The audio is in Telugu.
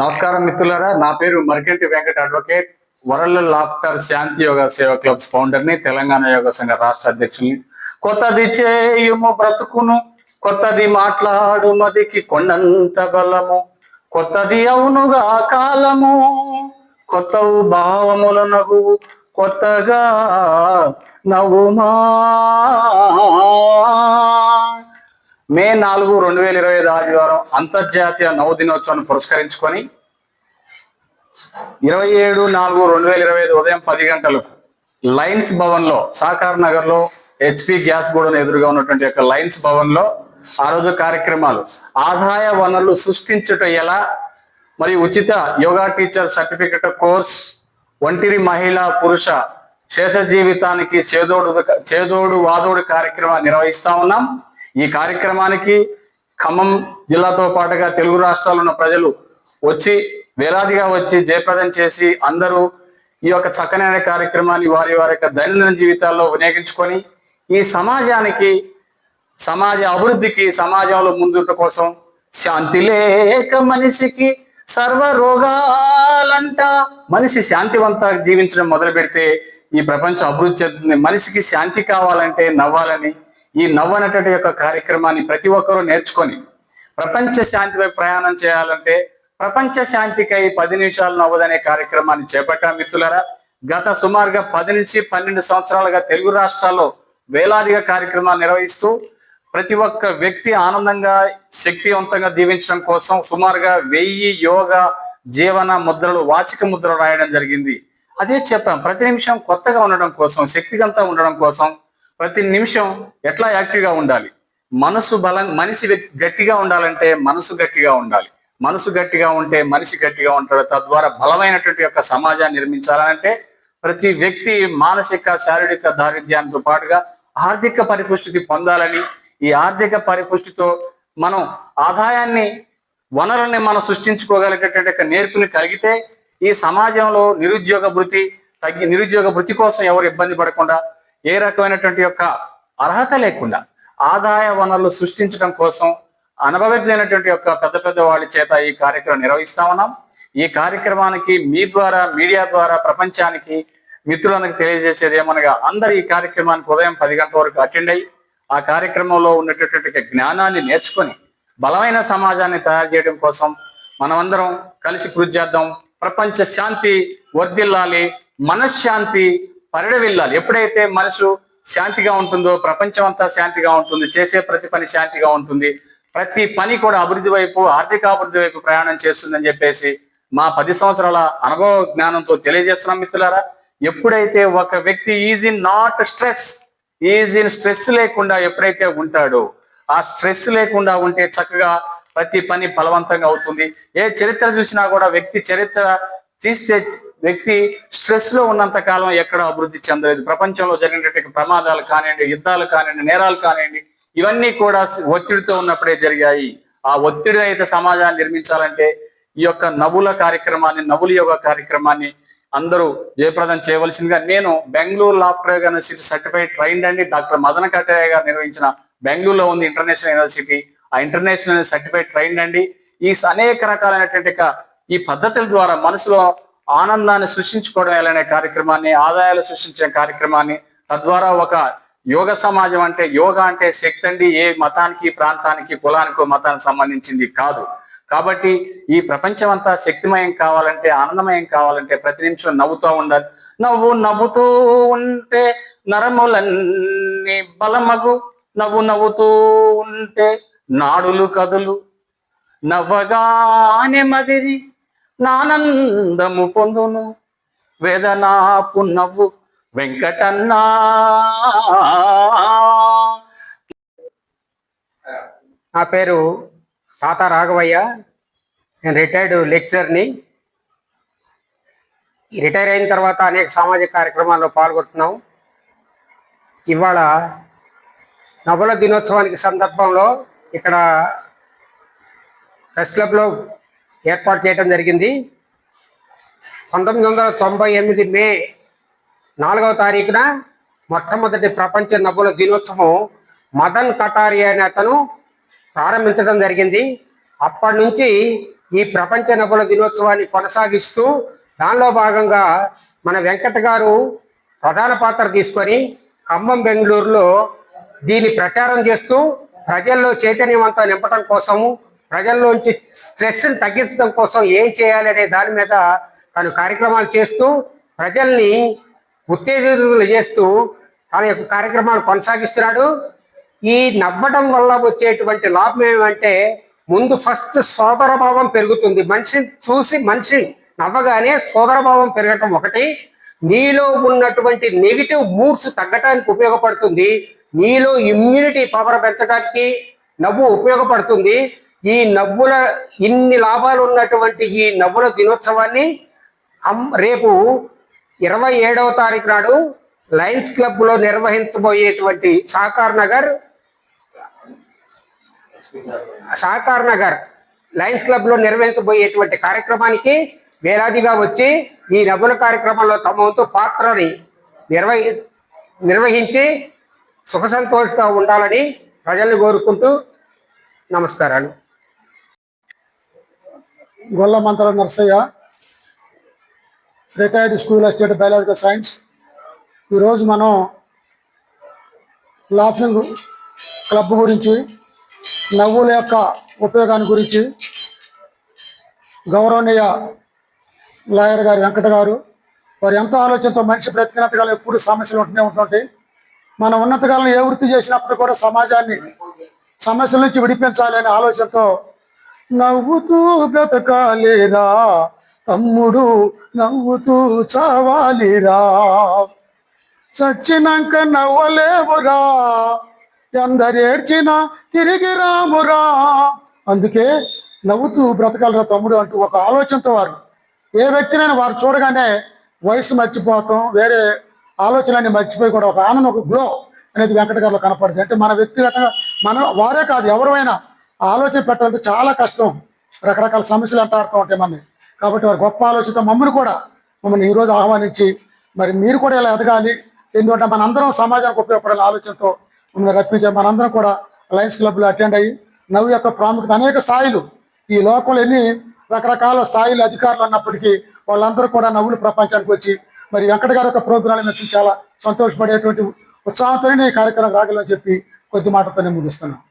నమస్కారం మిత్రులారా నా పేరు Markenti Venkata advocate. World Laughter Shanti Yoga Seva Clubs ఫౌండర్ని Telangana yoga సంఘ రాష్ట్ర అధ్యక్షుల్ని. కొత్తది చేయుము బ్రతుకును కొత్తది మాట్లాడు మదికి కొండంత బలము. కొత్తది అవునుగా కాలము కొత్త భావముల నగువు కొత్తగా నవ్వుమా మే నాలుగు రెండు వేల ఇరవై ఐదు ఆదివారం అంతర్జాతీయ నవ దినోత్సవాన్ని పురస్కరించుకొని ఇరవై ఏడు నాలుగు రెండు వేల ఇరవై ఐదు ఉదయం పది గంటలకు లైన్స్ భవన్లో సాకార్ నగర్లో హెచ్పి గ్యాస్ గూడను ఎదురుగా ఉన్నటువంటి యొక్క లైన్స్ భవన్లో ఆ రోజు కార్యక్రమాలు. ఆదాయ వనరులు సృష్టించుట ఎలా? మరియు ఉచిత యోగా టీచర్ సర్టిఫికెట్ కోర్స్ ఒంటిరి మహిళా పురుష శేష జీవితానికి చేదోడు చేదోడు వాదోడు కార్యక్రమాన్ని నిర్వహిస్తా ఉన్నాం. ఈ కార్యక్రమానికి ఖమ్మం జిల్లాతో పాటుగా తెలుగు రాష్ట్రాలు ఉన్న ప్రజలు వచ్చి వేలాదిగా వచ్చి జయప్రదం చేసి అందరూ ఈ యొక్క చక్కనైన కార్యక్రమాన్ని వారి వారి యొక్క దైనందిన జీవితాల్లో వినియోగించుకొని ఈ సమాజానికి సమాజ అభివృద్ధికి సమాజంలో ముందుట కోసం శాంతి లేక మనిషికి సర్వ రోగాలంట మనిషి శాంతివంత జీవించడం మొదలు పెడితే ఈ ప్రపంచం అభివృద్ధి చెందుతుంది. మనిషికి శాంతి కావాలంటే నవ్వాలని ఈ నవ్వనటువంటి యొక్క కార్యక్రమాన్ని ప్రతి ఒక్కరూ నేర్చుకొని ప్రపంచ శాంతిపై ప్రయాణం చేయాలంటే ప్రపంచ శాంతికై పది నిమిషాలు నవ్వదనే కార్యక్రమాన్ని చేపట్టాం మిత్రులరా. గత సుమారుగా పది నుంచి పన్నెండు సంవత్సరాలుగా తెలుగు రాష్ట్రాల్లో వేలాదిగా కార్యక్రమాలు నిర్వహిస్తూ ప్రతి ఒక్క వ్యక్తి ఆనందంగా శక్తివంతంగా దీవించడం కోసం సుమారుగా వెయ్యి యోగ జీవన ముద్రలు వాచిక ముద్రలు రాయడం జరిగింది. అదే చెప్పాం ప్రతి నిమిషం కొత్తగా ఉండడం కోసం శక్తివంతంగా ఉండడం కోసం ప్రతి నిమిషం ఎట్లా యాక్టివ్గా ఉండాలి? మనసు బలం మనిషి గట్టిగా ఉండాలంటే మనసు గట్టిగా ఉండాలి. మనసు గట్టిగా ఉంటే మనిషి గట్టిగా ఉంటాడు. తద్వారా బలమైనటువంటి యొక్క సమాజాన్ని నిర్మించాలంటే ప్రతి వ్యక్తి మానసిక శారీరక దారిద్ర్యంతో పాటుగా ఆర్థిక పరిపుష్టి పొందాలని ఈ ఆర్థిక పరిపుష్టితో మనం ఆదాయాన్ని వనరుల్ని మనం సృష్టించుకోగలిగేటటువంటి యొక్క నేర్పుని కలిగితే ఈ సమాజంలో నిరుద్యోగ భృతి తగ్గి నిరుద్యోగ భృతి కోసం ఎవరు ఇబ్బంది పడకుండా ఏ రకమైనటువంటి యొక్క అర్హత లేకుండా ఆదాయ వనరులు సృష్టించడం కోసం అనుభవజ్ఞైనటువంటి యొక్క పెద్ద పెద్ద వాళ్ళ చేత ఈ కార్యక్రమం నిర్వహిస్తా ఉన్నాం. ఈ కార్యక్రమానికి మీ ద్వారా మీడియా ద్వారా ప్రపంచానికి మిత్రులందరికి తెలియజేసేది ఏమనగా అందరు ఈ కార్యక్రమానికి ఉదయం పది గంటల వరకు అటెండ్ అయ్యి ఆ కార్యక్రమంలో ఉన్నటువంటి జ్ఞానాన్ని నేర్చుకొని బలమైన సమాజాన్ని తయారు చేయడం కోసం మనమందరం కలిసి కృషి చేద్దాం. ప్రపంచ శాంతి వర్ధిల్లాలి మనశ్శాంతి పరిడవిల్లాలి ఎప్పుడైతే మనసు శాంతిగా ఉంటుందో ప్రపంచం అంతా శాంతిగా ఉంటుంది చేసే ప్రతి పని శాంతిగా ఉంటుంది ప్రతి పని కూడా అభివృద్ధి వైపు ఆర్థిక అభివృద్ధి వైపు ప్రయాణం చేస్తుందని చెప్పేసి మా పది సంవత్సరాల అనుభవ జ్ఞానంతో తెలియజేస్తున్నాం మిత్రులారా. ఎప్పుడైతే ఒక వ్యక్తి is in not stress is in stress లేకుండా ఎప్పుడైతే ఉంటాడో ఆ స్ట్రెస్ లేకుండా ఉంటే చక్కగా ప్రతి పని బలవంతంగా అవుతుంది. ఏ చరిత్ర చూసినా కూడా వ్యక్తి చరిత్ర తీస్తే వ్యక్తి స్ట్రెస్లో ఉన్నంత కాలం ఎక్కడ అభివృద్ధి చెందలేదు. ప్రపంచంలో జరిగినటువంటి ప్రమాదాలు కానివ్వండి యుద్ధాలు కానివ్వండి నేరాలు కానివ్వండి ఇవన్నీ కూడా ఒత్తిడితో ఉన్నప్పుడే జరిగాయి. ఆ ఒత్తిడి అయితే సమాజాన్ని నిర్మించాలంటే ఈ యొక్క నవ్వుల కార్యక్రమాన్ని నవ్వుల యోగ కార్యక్రమాన్ని అందరూ జయప్రదం చేయవలసిందిగా నేను Bengaluru laughter university certified trained అండి డాక్టర్ మదన కట్టయ్య గారు నిర్వహించిన బెంగళూరులో ఉంది ఇంటర్నేషనల్ యూనివర్సిటీ. ఆ ఇంటర్నేషనల్ సర్టిఫైడ్ ట్రైన్డ్ అండి. ఈ అనేక రకాలైనటువంటి ఈ పద్ధతుల ద్వారా మనసులో ఆనందాన్ని సృష్టించుకోవడం ఎలానే కార్యక్రమాన్ని ఆదాయాలు సృష్టించే కార్యక్రమాన్ని తద్వారా ఒక యోగ సమాజం అంటే యోగా అంటే శక్తి అండి ఏ మతానికి ప్రాంతానికి కులానికో మతానికి సంబంధించింది కాదు. కాబట్టి ఈ ప్రపంచం అంతా శక్తిమయం కావాలంటే ఆనందమయం కావాలంటే ప్రతి నిమిషం నవ్వుతూ ఉండాలి. నవ్వు నవ్వుతూ ఉంటే నరములన్నీ బలమగు. నవ్వు నవ్వుతూ ఉంటే నాడులు కదులు. నవ్వగానే మదిరి నానందము పొందును. వేదనాపు నవ్వు వెంకటన్నా. నా పేరు తాత రాఘవయ్య. నేను రిటైర్డ్ లెక్చరర్ని రిటైర్ అయిన తర్వాత అనేక సామాజిక కార్యక్రమాల్లో పాల్గొంటున్నాం. ఇవాళ నవల దినోత్సవానికి సందర్భంలో ఇక్కడ ప్రెస్ క్లబ్లో ఏర్పాటు చేయడం జరిగింది. పంతొమ్మిది వందల తొంభై ఎనిమిది మే నాలుగవ తారీఖున మొట్టమొదటి ప్రపంచ నవ్వుల దినోత్సవం మదన్ కటారి అనే అతను ప్రారంభించడం జరిగింది. అప్పటి నుంచి ఈ ప్రపంచ నవ్వుల దినోత్సవాన్ని కొనసాగిస్తూ దానిలో భాగంగా మన వెంకట గారు ప్రధాన పాత్ర తీసుకొని ఖమ్మం బెంగళూరులో దీన్ని ప్రచారం చేస్తూ ప్రజల్లో చైతన్యవంతం నింపడం కోసము ప్రజల్లోంచి స్ట్రెస్ని తగ్గించడం కోసం ఏం చేయాలనే దాని మీద తను కార్యక్రమాలు చేస్తూ ప్రజల్ని ఉత్తేజితులు చేస్తూ తన యొక్క కార్యక్రమాలు కొనసాగిస్తున్నాడు. ఈ నవ్వడం వల్ల వచ్చేటువంటి లాభం ఏమంటే ముందు ఫస్ట్ సోదరభావం పెరుగుతుంది. మనిషిని చూసి మనిషి నవ్వగానే సోదరభావం పెరగటం ఒకటి. నీలో ఉన్నటువంటి నెగిటివ్ మూడ్స్ తగ్గటానికి ఉపయోగపడుతుంది. నీలో ఇమ్యూనిటీ పవర్ పెంచడానికి నవ్వు ఉపయోగపడుతుంది. ఈ నవ్వుల ఇన్ని లాభాలు ఉన్నటువంటి ఈ నవ్వుల దినోత్సవాన్ని రేపు ఇరవై ఏడవ తారీఖు నాడు లయన్స్ క్లబ్లో నిర్వహించబోయేటువంటి సాకార్ నగర్ సాకార్ నగర్ లయన్స్ క్లబ్లో నిర్వహించబోయేటువంటి కార్యక్రమానికి వేలాదిగా వచ్చి ఈ నవ్వుల కార్యక్రమంలో తమ వంతు పాత్రని నిర్వహి నిర్వహించి సుఖ సంతోషంగా ఉండాలని ప్రజల్ని కోరుకుంటూ నమస్కారాలు. Gollamanthala Narsaiah retired school state biological science. ఈరోజు మనం లాఫింగ్ క్లబ్ గురించి నవ్వుల యొక్క ఉపయోగాన్ని గురించి గౌరవనీయ లాయర్ గారు వెంకట గారు వారు ఎంతో ఆలోచనతో మనిషి బ్రతికినంతకాలం ఎప్పుడు సమస్యలు ఉంటూనే ఉంటుంటాయి. మనం ఉన్నతకాలం ఏ వృత్తి చేసినప్పుడు కూడా సమాజాన్ని సమస్యల నుంచి విడిపించాలి అనే ఆలోచనతో నవ్వుతూ బ్రతకాలిరా? తమ్ముడు నవ్వుతూ చావాలిరా? చచ్చినాక నవ్వలేవురా? ఎందరేడ్చినా తిరిగి రామురా? అందుకే నవ్వుతూ బ్రతకాలిరా తమ్ముడు అంటూ ఒక ఆలోచనతో వారు. ఏ వ్యక్తినైనా వారు చూడగానే వయసు మర్చిపోతాం వేరే ఆలోచనని మర్చిపోయి కూడా ఒక ఆనందం ఒక గ్లో అనేది వెంకట గారిలో కనపడుతుంది అంటే మన వ్యక్తిగతంగా మన వారే కాదు ఎవరైనా ఆలోచన పెట్టాలంటే చాలా కష్టం. రకరకాల సమస్యలు అంటాడుతూ ఉంటాయి మనని. కాబట్టి వారు గొప్ప ఆలోచనతో మమ్మల్ని కూడా మమ్మల్ని ఈరోజు ఆహ్వానించి మరి మీరు కూడా ఇలా ఎదగాలి. ఎందుకంటే మనందరం సమాజానికి ఉపయోగపడాలి ఆలోచనతో మమ్మల్ని రప్పించారు మనందరం కూడా లయన్స్ క్లబ్లో అటెండ్ అయ్యి నవ్వు యొక్క ప్రాముఖ్యత అనేక స్థాయిలు ఈ లోకంలో ఎన్ని రకరకాల స్థాయిలు అధికారులు అన్నప్పటికీ వాళ్ళందరూ కూడా నవ్వులు ప్రపంచానికి వచ్చి మరి వెంకట గారి యొక్క ప్రోగ్రాం చూసి చాలా సంతోషపడేటువంటి ఉత్సాహంతోనే ఈ కార్యక్రమం రాగలని చెప్పి కొద్ది మాటతోనే ముగిస్తున్నాను